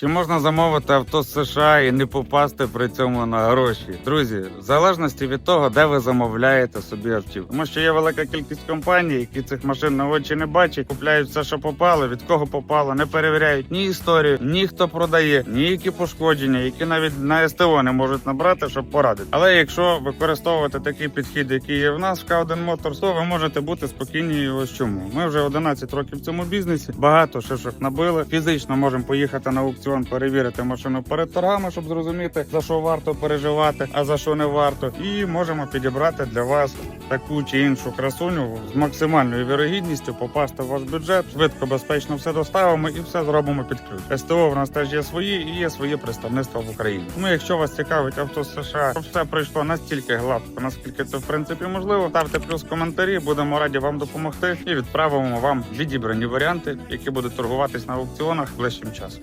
Чи можна замовити авто з США і не попасти при цьому на гроші? Друзі, в залежності від того, де ви замовляєте собі автівку. Тому що є велика кількість компаній, які цих машин на очі не бачать, купляють все, що попало, від кого попало, не перевіряють ні історію, ні хто продає, ні які пошкодження, які навіть на СТО не можуть набрати, щоб порадити. Але якщо використовувати такий підхід, який є в нас в K1 Motors, то ви можете бути спокійні. І ось чому. Ми вже 11 років в цьому бізнесі, багато шишок набили. Фізично можемо поїхати на аукціон, перевірити машину перед торгами, щоб зрозуміти за що варто переживати, а за що не варто. І можемо підібрати для вас таку чи іншу красуню з максимальною вірогідністю попасти в ваш бюджет. Швидко, безпечно все доставимо і все зробимо під ключ. СТО в нас теж є свої і є своє представництво в Україні. Тому, якщо вас цікавить авто з США, щоб все пройшло настільки гладко, наскільки це в принципі можливо, ставте плюс коментарі. Будемо раді вам допомогти і відправимо вам відібрані варіанти, які будуть торгуватись на аукціонах ближчим часом.